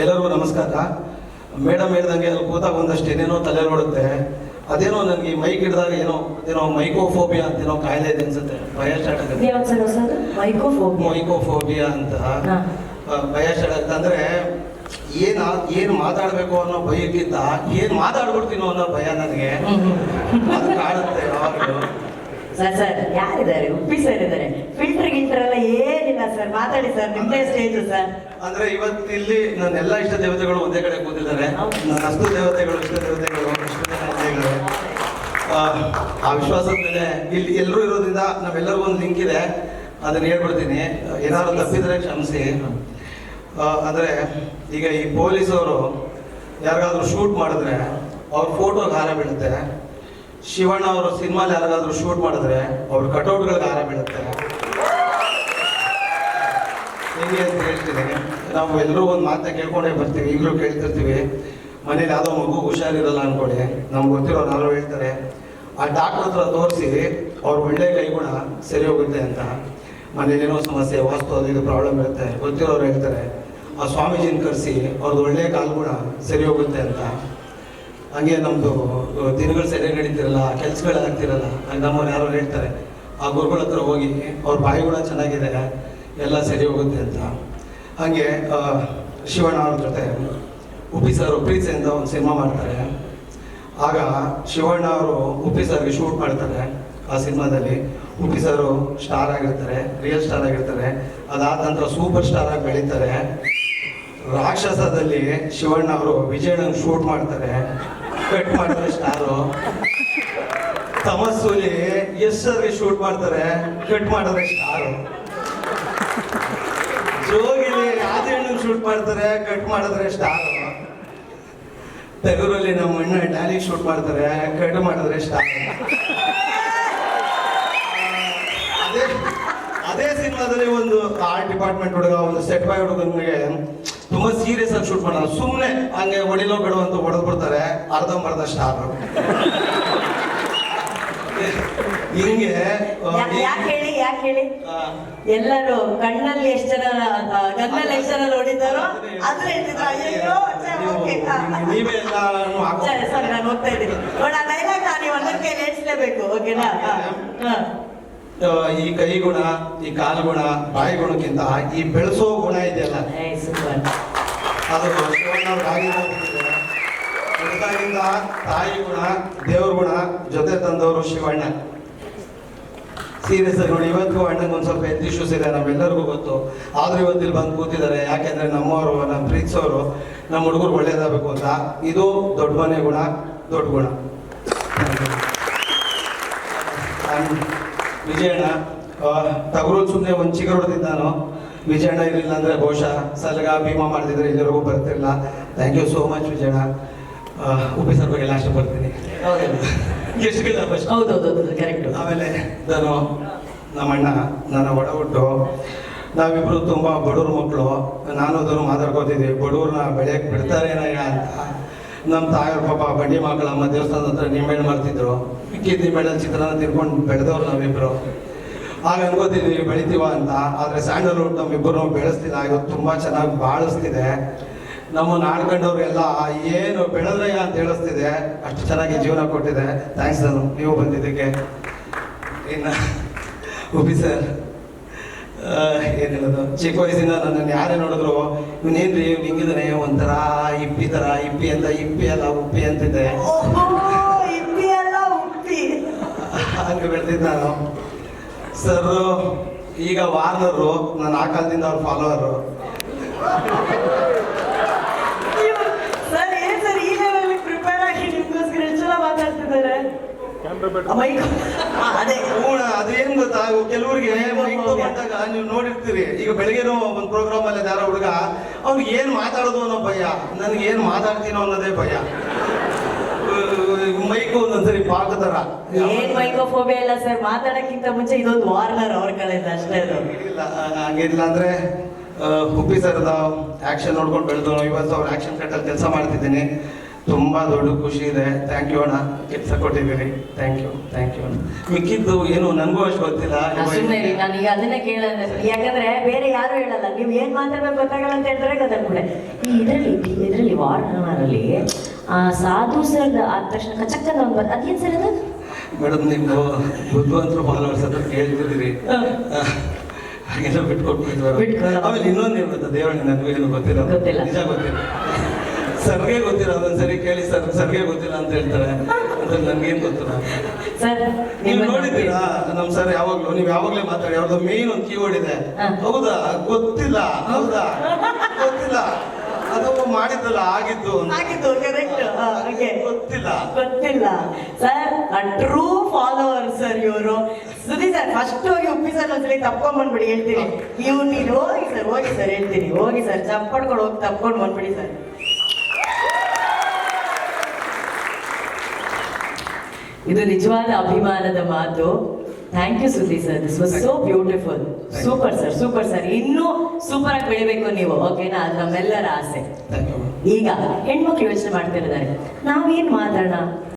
ಎಲ್ಲರಿಗೂ ನಮಸ್ಕಾರ. ಮೇಡಮ್ ಹೇಳ್ದಂಗೆ ಅಲ್ಲಿ ಕೂತಾಗ ಒಂದಷ್ಟು ಏನೇನೋ ತಲೆ ನೋಡುತ್ತೆ. ಅದೇನೋ ನನಗೆ ಮೈಕ್ ಹಿಡಿದಾಗ ಏನೋ ಏನೋ ಮೈಕೋಫೋಬಿಯಾ ಅಂತ ಏನೋ ಕಾಯಿಲೆ ಇದೆ ಅನ್ಸುತ್ತೆ. ಭಯ ಸ್ಟಾರ್ಟ್ ಆಗುತ್ತೆ. ಮೈಕೋಫೋಬಿಯಾ ಅಂತ. ಭಯ ಸ್ಟಾರ್ಟ್ ಆಗುತ್ತೆ. ಅಂದ್ರೆ ಏನು ಏನ್ ಮಾತಾಡ್ಬೇಕು ಅನ್ನೋ ಭಯಕ್ಕಿಂತ ಏನ್ ಮಾತಾಡ್ಬಿಡ್ತೀನೋ ಅನ್ನೋ ಭಯ ನನಗೆ. ಅದು ಕಾಡುತ್ತೆ ಯಾವಾಗಲೂ. ಸರ್ ಸರ್ ಯಾರಿದ್ದಾರೆ? ಉಪ್ಪಿ ಸರ್ ಇದ್ದಾರೆ. ಫಿಲ್ಟರ್ ಗಿಲ್ಟರ್ ಎಲ್ಲ ಏನಿಲ್ಲ ಸರ್ ಮಾತಾಡಿ ಸರ್ ನಿಮ್ದೇ ಸ್ಟೇಜ್ ಸರ್ ಅಂದ್ರೆ ಇವತ್ತು ಇಲ್ಲಿ ನನ್ನ ಎಲ್ಲ ಇಷ್ಟ ದೇವತೆಗಳು ಒಂದೇ ಕಡೆ ಕೂತಿದ್ದಾರೆ. ನನ್ನ ಅಷ್ಟು ದೇವತೆಗಳು ಇಷ್ಟ ದೇವತೆಗಳು ಇಷ್ಟು ಆ, ಆ ವಿಶ್ವಾಸದ ಮೇಲೆ ಇಲ್ಲಿ ಎಲ್ಲರೂ ಇರೋದ್ರಿಂದ ನಾವೆಲ್ಲರಿಗೂ ಒಂದು ಲಿಂಕ್ ಇದೆ. ಅದನ್ನ ಹೇಳ್ಬಿಡ್ತೀನಿ. ಏನಾದ್ರು ತಪ್ಪಿದ್ರೆ ಕ್ಷಮಿಸಿ. ಆ, ಅಂದ್ರೆ ಈಗ ಈ ಪೊಲೀಸವರು ಯಾರಿಗಾದ್ರೂ ಶೂಟ್ ಮಾಡಿದ್ರೆ ಅವ್ರ ಫೋಟೋ ಹಾರ ಬೀಳುತ್ತೆ. ಶಿವಣ್ಣ ಅವರು ಸಿನಿಮಾಲಿ ಯಾರಾದ್ರೂ ಶೂಟ್ ಮಾಡಿದ್ರೆ ಅವ್ರ ಕಟೌಟ್ಗಳಿಗೆ ಆರ ಬೀಳುತ್ತೆ ಹೇಗೆ ಅಂತ ಹೇಳ್ತೀನಿ ನಾವು ಎಲ್ಲರೂ ಒಂದು ಮಾತನ್ನ ಕೇಳ್ಕೊಂಡೇ ಬರ್ತೀವಿ, ಈಗಲೂ ಕೇಳ್ತಿರ್ತೀವಿ. ಮನೇಲಿ ಯಾವುದೋ ಮಗು ಹುಷಾರಿರಲ್ಲ ಅನ್ಕೊಳ್ಳಿ. ನಮ್ಗೆ ಗೊತ್ತಿರೋ ನಾನು ಹೇಳ್ತಾರೆ. ಆ ಡಾಕ್ಟರ್ ಹತ್ರ ತೋರಿಸಿ ಅವ್ರ ಒಳ್ಳೆ ಕೈಗುಣ ಸರಿ ಹೋಗುತ್ತೆ ಅಂತ. ಮನೇಲಿ ಏನೋ ಸಮಸ್ಯೆ, ವಾಸ್ತು ಅದು ಇದು ಪ್ರಾಬ್ಲಮ್ ಇರುತ್ತೆ. ಗೊತ್ತಿರೋರು ಹೇಳ್ತಾರೆ, ಆ ಸ್ವಾಮೀಜಿನ ಕರೆಸಿ ಅವ್ರದ್ದು ಒಳ್ಳೆ ಕಾಲ್ಗುಣ ಸರಿ ಹೋಗುತ್ತೆ ಅಂತ. ಹಂಗೆ ನಮ್ಮದು ದಿನಗಳು ಸರಿಯಾಗಿ ನಡೀತಿರಲ್ಲ ಕೆಲ್ಸಗಳು ಆಗ್ತಿರಲ್ಲ, ಹಂಗೆ ನಮ್ಮವ್ರು ಯಾರೋ ಹೇಳ್ತಾರೆ, ಆ ಗುರುಗಳ ಹತ್ರ ಹೋಗಿ, ಅವ್ರ ಬಾಯಿ ಚೆನ್ನಾಗಿದೆ, ಎಲ್ಲ ಸರಿ ಹೋಗುತ್ತೆ ಅಂತ. ಹಾಗೆ ಶಿವಣ್ಣ ಅವ್ರ ಜೊತೆ ಉಪ್ಪಿ ಸರ್ ಪ್ರೀತಿಯಿಂದ ಒಂದು ಸಿನಿಮಾ ಮಾಡ್ತಾರೆ. ಆಗ ಶಿವಣ್ಣ ಅವರು ಉಪ್ಪಿ ಸರ್ಗೆ ಶೂಟ್ ಮಾಡ್ತಾರೆ, ಆ ಸಿನಿಮಾದಲ್ಲಿ. ಉಪ್ಪಿ ಸರು ಸ್ಟಾರ್ ಆಗಿರ್ತಾರೆ, ರಿಯಲ್ ಸ್ಟಾರ್ ಆಗಿರ್ತಾರೆ, ಅದಾದ ನಂತರ ಸೂಪರ್ ಸ್ಟಾರ್ ಆಗಿ ಬೆಳೀತಾರೆ. ರಾಕ್ಷಸದಲ್ಲಿ ಶಿವಣ್ಣ ಅವರು ವಿಜಯಣ್ಣ ಶೂಟ್ ಮಾಡ್ತಾರೆ. ಕಟ್ ಮಾಡ್ತಾರೆ ಸ್ಟಾರು ತಮಸ್ಸುಲಿ ಅಲ್ಲಿ ಶೂಟ್ ಮಾಡ್ತಾರೆ. ಕಟ್ ಮಾಡಿದ್ರೆ ಸ್ಟಾರು ಜೋಗಿಲಿ ಆದಿಯಣ್ಣನ ಶೂಟ್ ಮಾಡ್ತಾರೆ. ಕಟ್ ಮಾಡಿದ್ರೆ ಸ್ಟಾರು ತೆಗೂರಲ್ಲಿ ನಮ್ಮ ಅಣ್ಣ ಡ್ಯಾಲಿ ಶೂಟ್ ಮಾಡ್ತಾರೆ. ಕಟ್ ಮಾಡಿದ್ರೆ ಸ್ಟಾರ್ ಅದೇ ಅದೇ ಸಿನಿಮಾದಲ್ಲಿ ಒಂದು ಆರ್ಟ್ ಡಿಪಾರ್ಟ್ಮೆಂಟ್ ಹುಡುಗ, ಒಂದು ಸೆಟ್ ಬಾಯ್ ಹುಡುಗನಿಗೆ ತುಂಬಾ ಸೀರಿಯಸ್ ಆಗಿ ಶೂಟ್ ಮಾಡೋಣ ಸುಮ್ಮನೆ ಹಂಗೆ ಹೊಡಿಲೋ ಬಿಡೋ ಅಂತ ಹೊಡೆದು ಬಿಡ್ತಾರೆ. ಅರ್ಧಂಬರ್ಧ ಸ್ಟಾರ್ ಹಿಂಗೆ ಯಾಕ್ ಹೇಳಿ ಯಾಕೆ ಹೇಳಿ? ಎಲ್ಲರೂ ಕಣ್ಣಲ್ಲಿ ಎಷ್ಟು ಜನ ಕಣ್ಣಲ್ಲಿ ಎಷ್ಟು ಜನ ನೋಡಿದ್ದಾರೋ ಅದು ಹೇಳ್ತಿದ್ರು ಅಯ್ಯೋ. ನೀವೇ ಸರಿ ನಾನು ಹೋಗ್ತಾ ಇದ್ದೀನಿ. ನೋಡ ಡೈಲಾಗ್ ನಾನು ಒಂದಕ್ಕೆ ಕೈಲಿ ಹೇಳ್ಸ್ಲೇಬೇಕು ಓಕೆನಾ? ಈ ಕೈ ಗುಣ ಈ ಕಾಲು ಗುಣ ಬಾಯಿ ಗುಣಕ್ಕಿಂತ ಈ ಬೆಳೆಸೋ ಗುಣ ಇದೆಯಲ್ಲ ಅದು ತಾಯಿ ಗುಣ ದೇವ್ರ ಗುಣ ಜೊತೆ ತಂದವರು ಶಿವಣ್ಣ. ಸೀರಿಯಸ್ ಆಗಿ ನೋಡಿ ಇವತ್ತು ಅಣ್ಣಂಗೆ ಒಂದು ಸ್ವಲ್ಪ ಹೆಲ್ತ್ ಇಶ್ಯೂಸ್ ಇದೆ ನಮ್ಮೆಲ್ಲರಿಗೂ ಗೊತ್ತು. ಆದ್ರೂ ಇವತ್ತು ಇಲ್ಲಿ ಬಂದು ಕೂತಿದ್ದಾರೆ. ಯಾಕೆಂದ್ರೆ ನಮ್ಮವರು ನಮ್ಮ ಪ್ರೀತಿಸೋರು ನಮ್ಮ ಹುಡುಗರು ಒಳ್ಳೇದಾಗಬೇಕು ಅಂತ. ಇದು ದೊಡ್ಡ ಮನೆ ಗುಣ ದೊಡ್ಡ ಗುಣ. ವಿಜಯಣ್ಣ ತಗರು ಸುಮ್ಮನೆ ಒಂದು ಚಿಗರು ಹೊಡೆದಿದ್ದ ನಾನು. ವಿಜಯಣ್ಣ ಇರಲಿಲ್ಲ ಅಂದರೆ ಬಹುಶಃ ಸಲಗ ಭೀಮಾ ಮಾಡ್ತಿದ್ರೆ ಇಲ್ಲಿವರೆಗೂ ಬರ್ತಿರಲಿಲ್ಲ. Thank you so much Vijayanna. Uppi sir ಬಗ್ಗೆ ಲಾಸ್ಟ್ ಬರ್ತೀನಿ. ಹೌದೌದು. ಕರೆಕ್ಟ್ ಆಮೇಲೆ ನಾನು ನಮ್ಮಣ್ಣ ನನ್ನ ಒಡ ಹುಟ್ಟು ನಾವಿಬ್ರು ತುಂಬ ಬಡವ್ರ ಮಕ್ಕಳು. ನಾನು ಅದನ್ನು ಮಾತಾಡ್ಕೋತಿದ್ವಿ. ಬಡವ್ರನ್ನ ಬೆಳೆಯಕ್ಕೆ ಬಿಡ್ತಾರೇನ ಅಂತ. ನಮ್ಮ ತಾಯಿಯವ್ರ ಪಾಪ ಬಂಡಿ ಮಕ್ಕಳಮ್ಮ ದೇವಸ್ಥಾನದ ಹತ್ರ ನಿಂಬೆಹಣ್ಣು ಮಾಡ್ತಿದ್ರು ಮಿಕ್ಕಿದ ನಿಂಬೆಹಣ್ಣಲ್ಲಿ ಚಿತ್ರಾನ್ನ ತಿರ್ಕೊಂಡು ಬೆಳೆದವ್ರು ನಾವಿಬ್ರು. ಆಗ ಅನ್ಕೋತಿದ್ವಿ ಬೆಳಿತೀವ ಅಂತ. ಆದ್ರೆ ಸ್ಯಾಂಡಲ್ವುಡ್ ನಮ್ಮಿಬ್ಬರು ಬೆಳೆಸ್ತಿಲ್ಲ. ಇವತ್ತು ತುಂಬಾ ಚೆನ್ನಾಗಿ ಬಾಳಿಸ್ತಿದೆ. ನಮ್ಮನ್ನ ಆಡ್ಕೊಂಡವ್ರೆಲ್ಲ ಏನು ಬೆಳೆದ್ರಯ್ಯ ಅಂತ ಹೇಳಿಸ್ತಿದೆ. ಅಷ್ಟು ಚೆನ್ನಾಗಿ ಜೀವನ ಕೊಟ್ಟಿದೆ. ಥ್ಯಾಂಕ್ಸ್ ನಾನು. ನೀವು ಬಂದಿದ್ದಕ್ಕೆ. ಇನ್ನು ಉಪಿ ಸರ್ ಏನಿಲ್ಲದು ಚಿಕ್ಕ ವಯಸ್ಸಿಂದ ನನ್ನನ್ನು ಯಾರೇ ನೋಡಿದ್ರು ಇವನೇನ್ರಿ ಇವ್ನು ಹಿಂಗಿದಾನೆ ಒಂಥರ ಇಪ್ಪಿ ಥರ ಇಪ್ಪಿ ಅಂತ ಇಪ್ಪಿ ಅಲ್ಲ ಉಪ್ಪಿ ಅಂತಿದ್ದೆ. ಓಹೋ ಇಪ್ಪಿ ಅಲ್ಲ ಉಪ್ಪಿ. ಹಂಗೆ ಬೆಳೆದಿದ್ದ ನಾನು. ಸರ್ ಈಗ ವಾರ್ನರು ನಾನು ಆ ಕಾಲದಿಂದ ಅವ್ರ ಫಾಲೋವರು ಪ್ರಿಪೇರ್ ಆಗಿ ನಿಮ್ಗೋಸ್ಕರ ಎಷ್ಟು ಜನ ಮಾತಾಡ್ತಿದ್ದಾರೆ ಮೈಕ್ ಅದೇ. ಹೂಣ ಅದೇನ್ ಗೊತ್ತಾ? ಕೆಲವರಿಗೆ ಬಂದಾಗ ನೀವು ನೋಡಿರ್ತೀರಿ. ಈಗ ಬೆಳಿಗ್ಗೆನೂ ಒಂದು ಪ್ರೋಗ್ರಾಮ್ ಅಲ್ಲಿ ಯಾರೋ ಹುಡುಗ ಅವ್ನಿಗೆ ಏನ್ ಮಾತಾಡೋದು ಅನ್ನೋ ಭಯ. ನನ್ಗೆ ಏನ್ ಮಾತಾಡ್ತೀನೋ ಅನ್ನೋದೇ ಭಯ. ಮೈಕ್ ಒಂದೊಂದ್ಸರಿ ಪಾಕ ತರ. ಏನ್ ಇಲ್ಲ ಸರ್ ಮಾತಾಡಕ್ಕಿಂತ ಮುಂಚೆ ಇದೊಂದು ವಾರ್ನರ್ ಅವ್ರ ಕಡೆಯಿಂದ ಅಷ್ಟೇ ಇಲ್ಲ ಹಂಗಿಲ್ಲ ಅಂದ್ರೆ ಹುಬ್ಬಿ ಸರ್ದ ಆಕ್ಷನ್ ನೋಡ್ಕೊಂಡು ಬೆಳೆದು ಇವತ್ತು ಅವ್ರ ಆಕ್ಷನ್ ಕಟ್ಟಲ್ಲಿ ಕೆಲಸ ಮಾಡ್ತಿದ್ದೀನಿ. ತುಂಬ ದೊಡ್ಡ ಖುಷಿ ಇದೆ. ಥ್ಯಾಂಕ್ ಯು ಅಣ್ಣ. ಕೆಲಸ ಕೊಟ್ಟಿದ್ದೀರಿ. ಥ್ಯಾಂಕ್ ಯು ಥ್ಯಾಂಕ್ ಯು ಮಿಕ್ಕಿದ್ದು ಏನು ನನಗೂ ಅಷ್ಟು ಗೊತ್ತಿಲ್ಲ. ಸುಮ್ಮನೆ ಅದನ್ನೇ ಕೇಳೋಣ ಯಾಕಂದ್ರೆ ಬೇರೆ ಯಾರು ಹೇಳಲ್ಲ. ನೀವು ಏನ್ ಮಾತಾಡ್ಬೇಕು ಗೊತ್ತಾಗಲ್ಲ ಅಂತ ಹೇಳ್ತಾರೆ ಗೊತ್ತಾಗ್ಬಿಡೆ ಈ ಇದರಲ್ಲಿ ಇದರಲ್ಲಿ ವಾರ್ನರಲ್ಲಿ ಆ ಸಾಧು ಸರ್ ಆದ ತಕ್ಷಣ ಕಚಕ್ಕದ ಒಂದು ಬರ್ ಅದೇನ್ ಸರ್ ಅದು? ಮೇಡಮ್ ನೀವು ಬುದ್ಧಿವಂತರು ಫಾಲೋವರ್ಸ್ ಹತ್ರ ಕೇಳ್ತಿದ್ದೀರಿ. ಹಾಗೆಲ್ಲ ಬಿಟ್ಕೊಟ್ಬಿಟ್ಟು. ಆಮೇಲೆ ಇನ್ನೊಂದು ಏನು ಗೊತ್ತಾ? ದೇವಣ್ಣ ನನಗೂ ಏನು ಗೊತ್ತಿಲ್ಲ. ಗೊತ್ತಿಲ್ಲ. ನಿಜ ಗೊತ್ತಿಲ್ಲ. ಸರ್ಗೆ ಗೊತ್ತಿಲ್ಲ ಸರಿ ಕೇಳಿ ಸರ್ ಸರ್ಗೆ ಗೊತ್ತಿಲ್ಲ ಅಂತ ಹೇಳ್ತಾರೆ. ಅದ್ರಲ್ಲಿ ನನ್ಗೇನ್ ಗೊತ್ತಿಲ್ಲ ಸರ್ ನೀವು ನೋಡಿದ್ದೀರಾ? ನಮ್ ಸರ್ ಯಾವಾಗ್ಲೂ ನೀವ್ ಯಾವಾಗ್ಲೇ ಮಾತಾಡಿ ಅವ್ರದ್ದು ಮೇನ್ ಒಂದು ಕೀವರ್ಡ್ ಇದೆ. ಹೌದಾ? ಗೊತ್ತಿಲ್ಲ. ಹೌದಾ? ಗೊತ್ತಿಲ್ಲ. ಅದು ಮಾಡಿದ್ದಲ್ಲ ಆಗಿದ್ದು. ಆಗಿದ್ದು ಕರೆಕ್ಟ್ ಗೊತ್ತಿಲ್ಲ. ಗೊತ್ತಿಲ್ಲ. ಸರ್ ಟ್ರೂ ಫಾಲೋವರ್ ಸರ್ ಇವರು. ಸುದಿ ಸರ್ ಫಸ್ಟ್ ಹೋಗಿ ಉಪ್ಪಿ ಸರ್ ಒಂದ್ಸಲಿ ತಪ್ಕೊಂಡ್ ಬಂದ್ಬಿಡಿ ಹೇಳ್ತೀನಿ. ಇವ್ರು ನೀನು ಹೋಗಿ ಸರ್ ಹೋಗಿ ಸರ್ ಹೇಳ್ತೀನಿ. ಹೋಗಿ ಸರ್ ಚಪ್ಪಡ್ಕೊಂಡು ಹೋಗಿ ತಪ್ಕೊಂಡು ಬಂದ್ಬಿಡಿ ಸರ್. ಇದು ನಿಜವಾದ ಅಭಿಮಾನದ ಮಾತು. ಥ್ಯಾಂಕ್ ಯು ಸುದ್ದಿ sir this was so beautiful super sir super sir ಇನ್ನೂ ಸೂಪರ್ ಆಗಿ ಬೆಳಿಬೇಕು ನೀವು. ಓಕೆನಾ ಅದು ನಮ್ಮೆಲ್ಲರ ಆಸೆ. ಈಗ ಹೆಣ್ಮಕ್ಳು ಯೋಚನೆ ಮಾಡ್ತಿರ್ತಾರೆ ನಾವೇನ್ ಮಾತಾಡೋಣ?